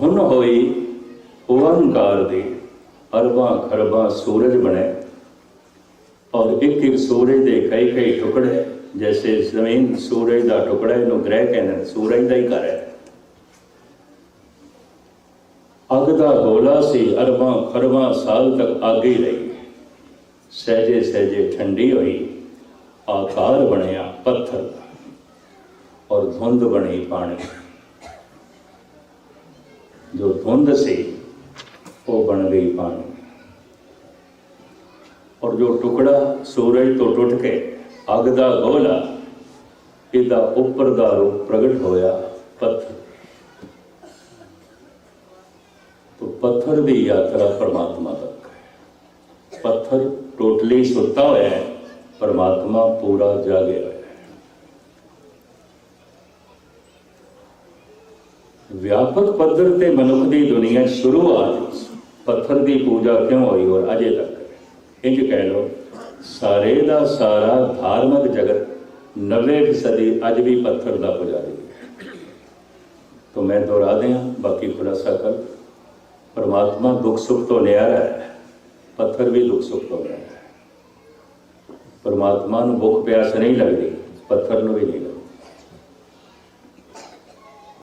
ਧੁਨ ਹੋਈ ਓੰਕਾਰ ਦੀ ਅਰਬਾਂ ਖਰਬਾਂ ਸੂਰਜ ਬਣੇ ਔਰ ਇੱਕ ਇੱਕ ਸੂਰਜ ਦੇ ਕਈ ਕਈ ਟੁਕੜੇ ਜੈਸੇ ਜ਼ਮੀਨ ਸੂਰਜ ਦਾ ਟੁਕੜਾ ਇਹਨੂੰ ਗ੍ਰਹਿ ਕਹਿੰਦੇ ਨੇ, ਸੂਰਜ ਦਾ ਹੀ ਘਰ ਹੈ। ਅੱਗ ਦਾ ਗੋਲਾ ਸੀ ਅਰਬਾਂ ਖਰਬਾਂ ਸਾਲ ਤੱਕ ਅੱਗ ਹੀ ਰਹੀ। ਸਹਿਜੇ ਸਹਿਜੇ ਠੰਡੀ ਹੋਈ ਆਕਾਰ ਬਣਿਆ ਪੱਥਰ ਔਰ ਧੁੰਦ ਬਣੀ ਪਾਣੀ। ਜੋ ਧੁੰਦ ਸੀ, ਉਹ ਬਣ ਗਈ ਪਾਣੀ। ਔਰ ਜੋ ਟੁਕੜਾ ਸੂਰਜ ਤੋਂ ਟੁੱਟ ਕੇ ਅੱਗ ਦਾ ਗੋਲਾ, ਇਹਦਾ ਉੱਪਰ ਦਾ ਰੂਪ ਪ੍ਰਗਟ ਹੋਇਆ ਪੱਥਰ। ਤੋ ਪੱਥਰ ਦੀ ਯਾਤਰਾ ਪਰਮਾਤਮਾ ਤੱਕ ਪੱਥਰ ਟੋਟਲੀ ਸੁੱਤਾ ਹੋਇਆ ਹੈ, ਪਰਮਾਤਮਾ ਪੂਰਾ ਜਾਗਿਆ ਹੈ। ਵਿਆਪਕ ਪੱਧਰ ਤੇ ਮਨੁੱਖ ਦੀ ਦੁਨੀਆ ਸ਼ੁਰੂਆਤ ਪੱਥਰ ਦੀ ਪੂਜਾ ਕਿਉਂ ਹੋਈ ਔਰ ਅਜੇ ਤੱਕ? ਇੰਜ ਕਹਿ ਲੋ ਸਾਰੇ ਦਾ ਸਾਰਾ ਧਾਰਮਿਕ ਜਗਤ 90ਵੀਂ ਸਦੀ ਅੱਜ ਵੀ ਪੱਥਰ ਦਾ ਪੁਜਾਰੀ ਹੈ। ਤੋਂ ਮੈਂ ਦੁਹਰਾ ਦਿਆਂ, ਬਾਕੀ ਖੁਲਾਸਾ ਕਰ। ਪਰਮਾਤਮਾ ਦੁੱਖ ਸੁੱਖ ਤੋਂ ਨਿਆਰਾ ਹੈ, ਪੱਥਰ ਵੀ ਦੁੱਖ ਸੁੱਖ ਤੋਂ ਨਿਆਰਾ ਹੈ। ਪਰਮਾਤਮਾ ਨੂੰ ਭੁੱਖ ਪਿਆਸ ਨਹੀਂ ਲੱਗਦੀ, ਪੱਥਰ ਨੂੰ ਵੀ ਨਹੀਂ